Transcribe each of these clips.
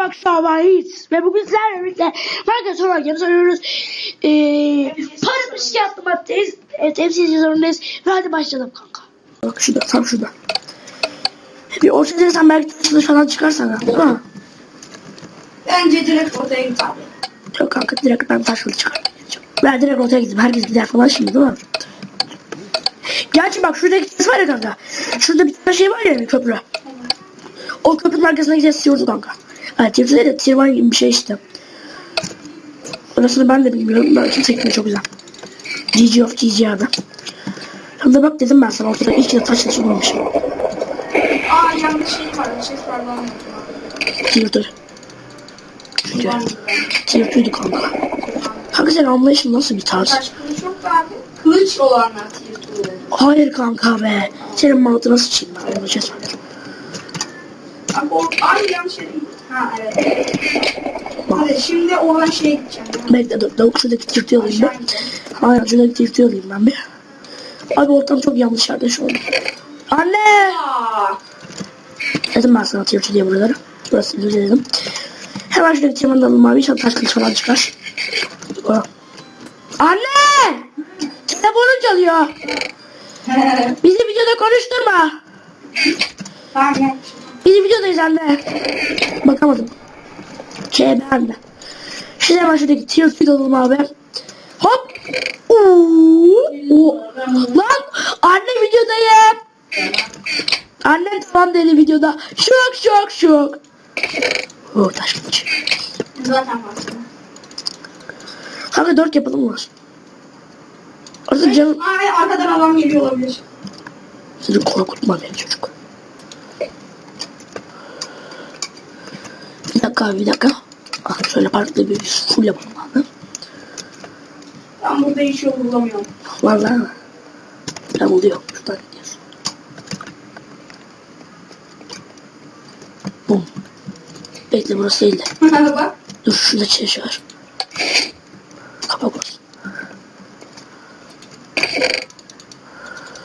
akşam Yiğit ve bugün sizlerle birlikte Minecraft olarak yanı soruyoruz. Ee, paramız yaptım maddeyiz. Evet temsilci zorundayız ve hadi başlayalım kanka. Bak şurada tam şurada. Bir ortada sen belki taşlı falan çıkarsan değil mi? Bence direkt ortaya git abi. Yok kanka direkt ben taşlı çıkarım. Ben direkt ortaya gideyim. Herkes gider falan şimdi değil mi? Gerçi bak şuradaki kız var ya kanka. Şurada bir tane şey var ya köprü. O köprünün arkasına gideceğiz Tiyordu kanka. Değil de Tirvan gibi bir şey işte. Orasını ben de bilmiyorum. Ben kimse gitmiyor çok güzel. GG of GG abi. Hem de bak dedim ben sana ortada ilk de taş taşınmamış. Aa yanlış şey var. Var bana unutma. Tiyordu. Çünkü Tiyordu'ydu kanka. Kanka sen anlayışın nasıl bir tarz? Taş kılıç yok abi. Kılıç olanlar tiyatroları. Hayır kanka be. Senin sıçayım ben. Onu kes Abi o ay yanlış gittim. Ha evet. Hadi şimdi oradan şeye gideceğim. ya. Bekle dur. Lavuk şuradaki tirtiyor alayım gideceğim. Hayır şuradaki tirtiyor alayım ben bir. Abi ortam çok yanlış yerde şu an. Anne! Aa, Dedim ben sana tirtiyor diye buraları. Burası düz dedim. Hemen şuradaki tırmanı alalım abi. İnşallah taş kılıç falan çıkar. Aa. Anne! Telefonun çalıyor. Bizi videoda konuşturma. Tamam gel. Biz videodayız anne. Bakamadım. Şey ben de. Şimdi hemen şuradaki tier feed alalım abi. Hop. Oo. Oo. Lan anne videodayım. Annem tamam dedi videoda. Şok şok şok. Oh taş kılıç. Kanka dört yapalım var. Orada canım. Ay arkadan adam geliyor olabilir. Seni korkutma beni çocuk. Dakika bir dakika. Ah şöyle farklı bir full yapalım abi. Ben burada hiç yol bulamıyorum. Vallahi ben buluyorum. Şuradan gidiyoruz. Bum. Bekle burası değil de. Bak. Dur şurada çeşi var. Kapak olsun.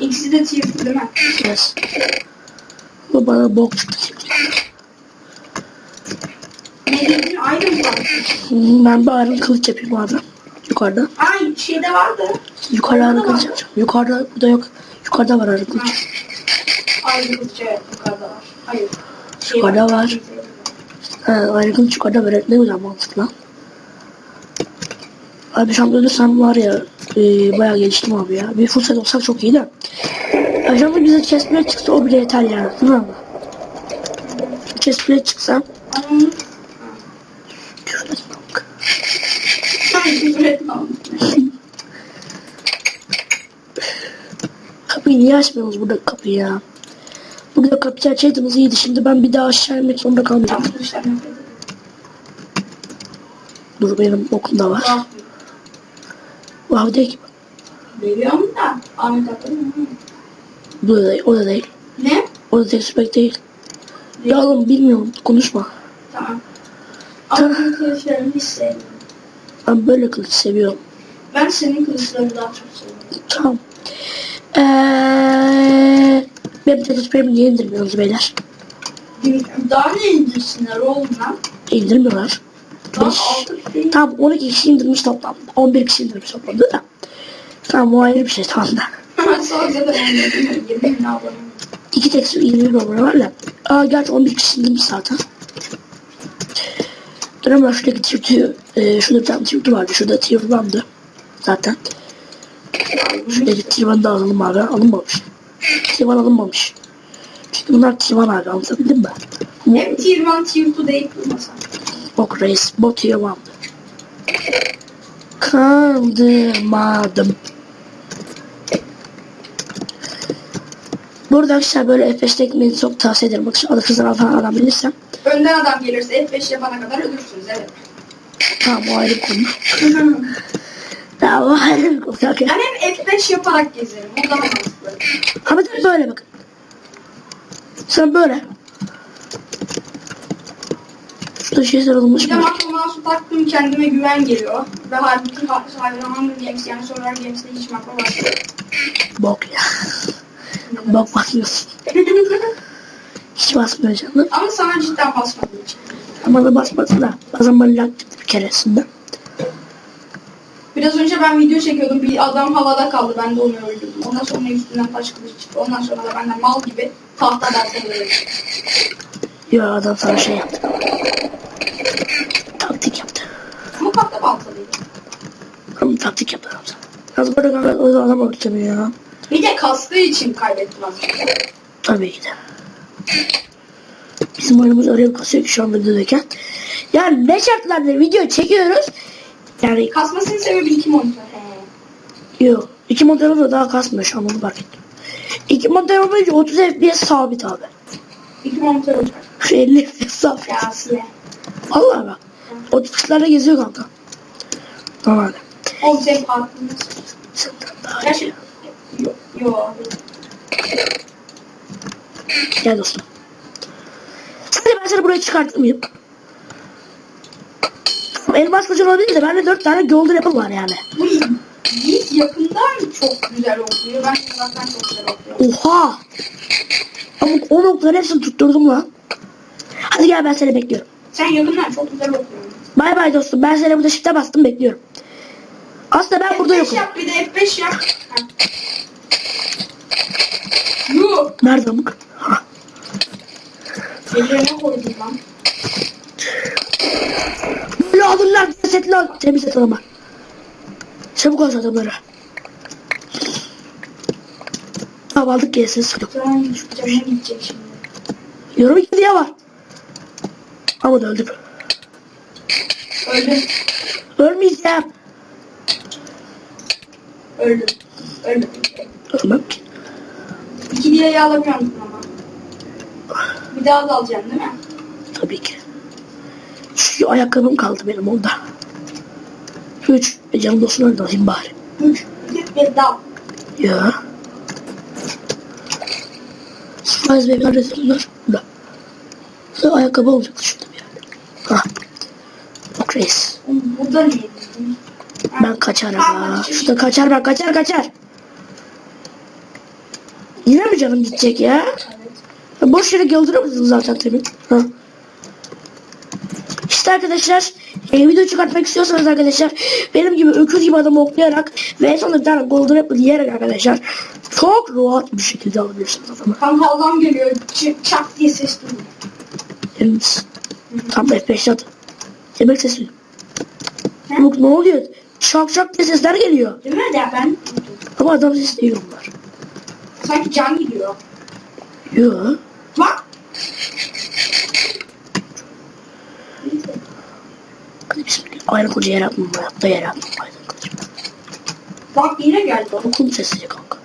İkisi de tiyatrosu değil mi? Yes. Bu bana bok çıktı şimdi. Ne dediğini aynı mı var? Hmm, Ben bir ayrım kılıç yapayım abi. Yukarıda. Ay şeyde vardı. Yukarıda ayrım kılıç yapacağım. Yukarıda burada yok. Yukarıda var ayrım kılıç. Aynı kılıç evet yukarıda var. Hayır. Şey Yukarıda var. Ayrım kılıç yukarıda var. Ne güzel mantıklı. Abi şu an ölürsem var ya e, bayağı geliştim abi ya. Bir fırsat olsak çok iyi de. Anda bize chest plate çıksa o bile yeter yani. Değil mi? Chest plate çıksa. Anam. Şurada bak. Ay küfür etme. Kapıyı niye açmıyoruz burada kapıyı ya? Burada kapıyı açaydınız iyiydi. Şimdi ben bir daha aşağı inmek zorunda kalmayacağım. Dur benim okumda var. Wow değil ki. Biliyorum da. Ahmet Akın. Bu da değil. O da değil. Ne? O da tek değil. Ya oğlum bilmiyorum. Konuşma. Tamam. Ahmet'in kılıçlarını hiç sevmiyorum. Ben böyle kılıç seviyorum. Ben senin kılıçlarını daha çok seviyorum. Tamam. Eee... Benim tetiklerimi niye indirmiyorsunuz beyler? Daha ne indirsinler oğlum lan? İndirmiyorlar. Değil. Tamam 12 kişi indirmiş toplamda. 11 kişi indirmiş toplamda da. Tamam o ayrı bir şey tamam da. Sonra zaten onların 20 bin abone. İki tek 20 bin abone var da. Aa gerçi 11 kişi indirmiş zaten. Ama şuradaki tier 2, e, şurada bir tane tier 2 vardı. Şurada tier 1'dandı. Zaten. Şuradaki tier 1'ı da alalım abi. Alınmamış. Tier 1 alınmamış. Çünkü bunlar tier 1 abi anlatabildim mi? Hem tier 1 tier 2 deyip durmasan. bok reis. Bu tier 1'dı. Kandırmadım. Burada arkadaşlar böyle F5 tekmeyi çok tavsiye ederim. Bakın adı kızdan falan adam bilirsem. Önden adam gelirse F5 yapana kadar ölürsünüz evet. Tamam o ayrı konu. Tamam o ayrı konu. Okay. Ben hep F5 yaparak gezerim. O daha mantıklı. Ama tabii böyle bakın. Sen böyle. Şurada şeyler alınmış Bir de mı? mouse'u taktım kendime güven geliyor. Ve halbuki ha- sadece Hunger Games yani Survivor Games'te hiç makro var. Bok ya. Bok bakmıyorsun. Hiç basmıyor canım. Ama sana cidden basmadığım için. Bana basması da. Bazen bana lag bir keresinde. Biraz önce ben video çekiyordum. Bir adam havada kaldı. Ben de onu öldürdüm. Ondan sonra üstünden taş kılıç çıktı. Ondan sonra da benden mal gibi tahta balta öldürdüm. Ya adam sana şey yaptı. Taktik yaptı. Ama tahta baltalıydı. Ama taktik yaptı adam sana. Yalnız böyle kanka o da adam öldürmüyor ya. Bir de kastığı için kaybettim aslında. Tabii ki de. Bizim oyunumuz bir kasıyor ki şu anda videodayken. Yani ne şartlarda video çekiyoruz. Yani Kasmasının sebebi iki monitör. Yok. İki monitör olunca daha kasmıyor şu an onu fark ettim. İki monitör olunca 30 FPS sabit abi. İki monitör olacak. Şu 50 FPS sabit. Ya Asile. Vallahi bak. 30 kişilerle geziyor kanka. Normalde. O bize farkında. Senden daha iyi. Gerçi yok. Yok. Gel dostum. Sadece ben seni buraya çıkartmayayım. Elmas kılıcın olabilir de bende 4 tane golden apple var yani. Bu yakından çok güzel okuyor. Ben uzaktan çok güzel okuyorum. Oha! Ama o noktaları hepsini tutturdum lan. Hadi gel ben seni bekliyorum. Sen yakından çok güzel okuyorsun. Bay bay dostum. Ben seni burada shift'e bastım bekliyorum. Aslında ben burada F5 yokum. yap bir de F5 yap. Yuh. Nerede amık? Ellerine koydum lan. Böyle adımlar setli al. Temiz et adamı. Çabuk al adamları. Tamam aldık gelsin sıkıntı. yok. Canım canım gidecek şimdi. Yorum iki diye var. Ama da öldüm. Öldüm. Ölmeyeceğim. Öldüm. Öldüm. Ölmem ki. İki diye alamıyorum. Bir daha da alacaksın değil mi? Tabii ki. Şu ayakkabım kaldı benim onda. Üç. E canım dostum öldü alayım bari. Üç. Bir, bir daha. Ya. Surprise baby neredesin bunlar? Burada. Burada ayakkabı olacaktı şurada bir yerde. Ha. Bak reis. Burada niye. Ben kaçarım Ha, bak, Şurada kaçar ben kaçar kaçar. Yine mi canım gidecek ya? Evet. Boş yere güldüremezsin zaten tabii. Ha. İşte arkadaşlar e, video çıkartmak istiyorsanız arkadaşlar benim gibi öküz gibi adamı oklayarak ve sonunda bir tane golden apple yiyerek arkadaşlar çok rahat bir şekilde alabilirsiniz adamı. Kanka adam geliyor. Çak diye ses duyuyor. Tam F5 at. Yemek sesi. Yok ne oluyor? Şak şak diye sesler geliyor. Değil mi? Ya ben Ama adam sesi değil onlar. sanki can gidiyor. Yok. Bak. Aynı koca yer atmam. Hayatta yer koca. Bak yine geldi. Okul sesi kanka.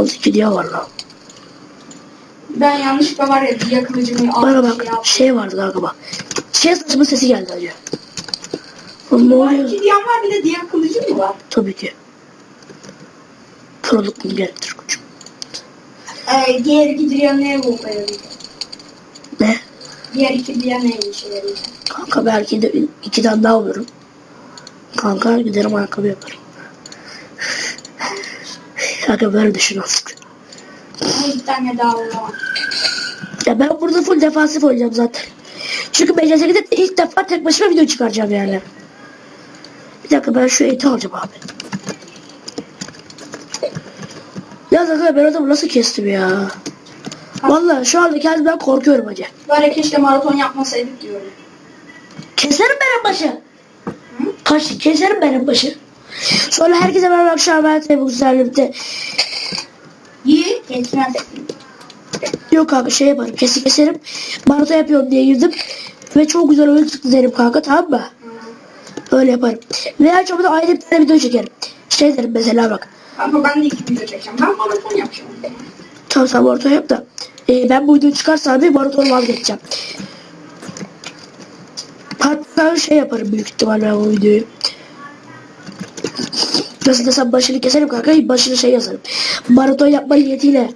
Az iki diye var lan. Ben yanlışlıkla var ya diye kılıcımı Bana aldım bak şey şey vardı kanka bak. Şey saçımın sesi geldi acı. Oğlum ne oluyor? iki diyen var bir de diğer kılıcı mı var? Tabii ki. Proluk bunu gerektirir koçum. Neye bu yarayacak? Ne? Diyen neye işe yarayacak? Kanka belki de iki tane daha alırım. Kanka giderim ayakkabı yaparım. Kanka böyle düşün artık. Bir tane daha olamaz. Ya ben burada full defansif oynayacağım zaten. Çünkü BCS'de ilk defa tek başıma video çıkaracağım yani. Bir dakika ben şu eti alacağım abi. Ya zaten ben adamı nasıl kestim ya? Vallahi şu anda kendimden korkuyorum hacı. Böyle keşke maraton yapmasaydık diyorum. Keserim benim başı. Hı? Kaş, keserim benim başı. Sonra herkese merhaba akşam ben Tebuk sizlerle birlikte. Yiğit geçmez. Yok abi şey yaparım kesi keserim. Maraton yapıyorum diye girdim. Ve çok güzel oyun çıktı derim kanka tamam mı? Öyle yaparım. Veya çabuk da ayrı bir tane video çekerim. Şey derim mesela bak. Kanka ben de iki video çekeceğim. Ben maraton yapacağım. Tamam sen maraton yap da. e, ben bu videoyu çıkarsam bir maraton vazgeçeceğim. Hatta şey yaparım büyük ihtimalle ben bu videoyu. Nasıl desem başını keserim kanka başını şey yazarım. Maraton yapma niyetiyle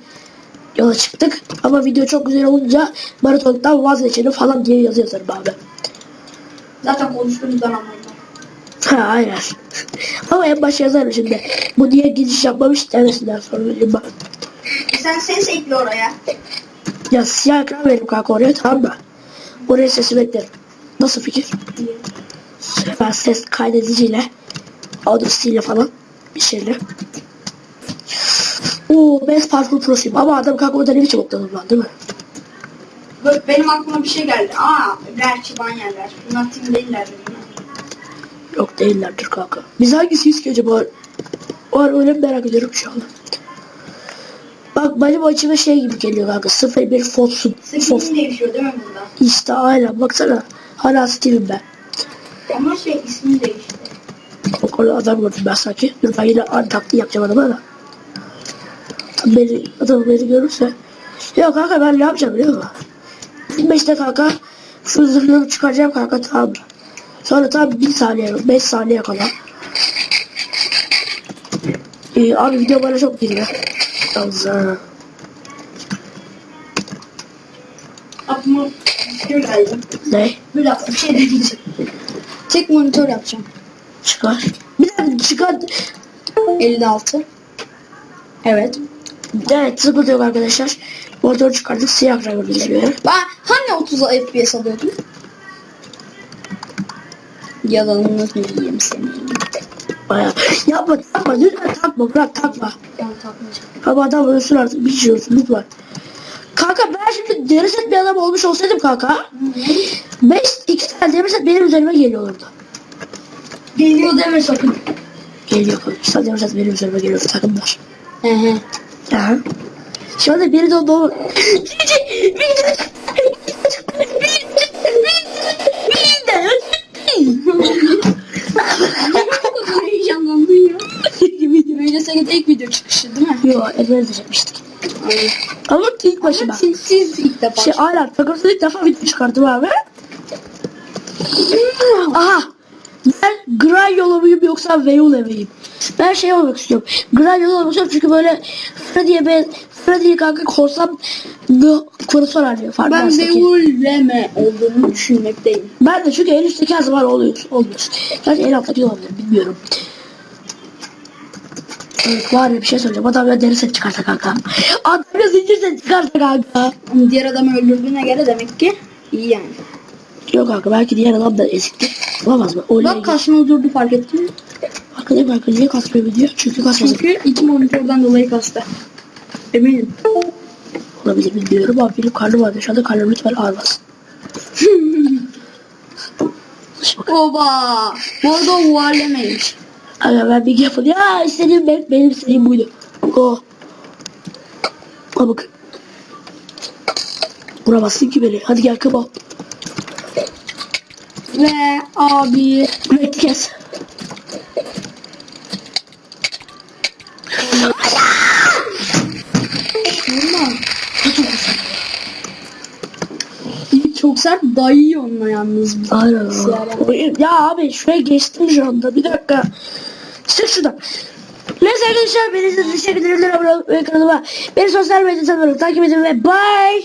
yola çıktık. Ama video çok güzel olunca maratondan vazgeçelim falan diye yazı yazarım abi. Zaten konuştuğumuzdan anladım. Ha aynen. Ama en başa yazarım şimdi. Bu niye giriş yapmamış demesinden sonra. E sen ses ekle oraya. Ya siyah ekran verim kanka oraya tamam mı? Oraya sesi beklerim. Nasıl fikir? Ben ses kaydediciyle Audacity falan bir şeyle. Oo best parkur prosuyum ama adam kanka orada ne biçim okladım lan değil mi? Benim aklıma bir şey geldi. Aa, gerçi banyerler. Bunlar tim değiller bunlar. Yok değillerdir kanka. Biz hangisiyiz ki acaba? Var öyle mi merak ediyorum şu anda. Bak benim açıma şey gibi geliyor kanka. 01 Fox'un. Fox. Sekimin değişiyor değil mi burada? İşte aynen baksana. Hala Steve'im ben. Ama şey ismi değişti. Bak orada adam gördüm ben sanki. Dur ben yine aynı taktiği yapacağım adama da. Adam beni, adam beni görürse. Ya kanka ben ne yapacağım biliyor musun? 25'te kanka şu zırhları çıkaracağım kanka tamam mı? Sonra tam 1 saniye, 5 saniye kala. Ee, abi video bana çok geliyor. Allah. Aklıma bir şey geldi. Ne? Bir dakika bir şey diyeceğim. Tek monitör yapacağım. Çıkar. Bir dakika çıkar. 56. Evet. Evet sıkıntı yok arkadaşlar. Motor çıkardık siyah gördüğünüz gibi. Ben hani 30 FPS alıyordum? Yalanını diyeyim seni. Baya. Yapma takma lütfen takma bırak takma. Ben takmayacağım. Ama adam ölsün artık bir şey olsun lütfen. Kanka ben şimdi set bir adam olmuş olsaydım kanka. 5 2 tane set benim üzerime geliyor olurdu. Geliyor deme sakın. Geliyor kanka. 2 tane set benim üzerime geliyor takımlar. Hı hı. Ya. Şu anda biri de onu Bu kadar heyecanlandın ya. VLS'e tek video çıkışı değil mi? Yo evvel edecekmiştik. Ama ilk başıma. Siz, siz ilk defa. Şey aynen takımsız ilk defa video çıkardım abi. Aha. Ben Granyolo muyum yoksa Veyole miyim? Ben şey olmak istiyorum. Granyolo olmak istiyorum çünkü böyle Freddy'ye ben Freddy'yi kanka korsam konusu arıyor. ben. Deuleme olduğunu düşünmekteyim. Ben de çünkü en üstteki her zaman oluyor. Olmuyor. Gerçi en alttaki de olabilir bilmiyorum. Evet var ya bir şey söyleyeceğim. Adam ya deri set çıkarsa kanka. Adam ya zincir set çıkarsa kanka. Ama diğer adamı öldürdüğüne göre demek ki iyi yani. Yok kanka belki diğer adam da ezikti. Olamaz mı? Oley. Bak kasma durdu fark ettin mi? Arkadayım kanka niye kasmıyor video? Çünkü kasmasın. Çünkü iki monitörden dolayı kastı. Eminim. Olabilir bilmiyorum ama benim karnım ağrıyor. Şu anda karnım lütfen ağrımasın. Oba! Bu arada o yuvarlamaymış. Aga ben bir yapın. Ya istediğim ben, benim istediğim buydu. Oh. Al bak. Vuramazsın ki beni. Hadi gel kıba. Ve abi Mürekti kes. Sert dayıyor onunla yalnız. Aynen. Oyun- Ya abi şuraya geçtim şu anda. Bir dakika. Çık şuradan. Neyse arkadaşlar beni izlediğiniz için teşekkür ederim. Kanalıma. Beni sosyal medyada. Takip edin ve bye.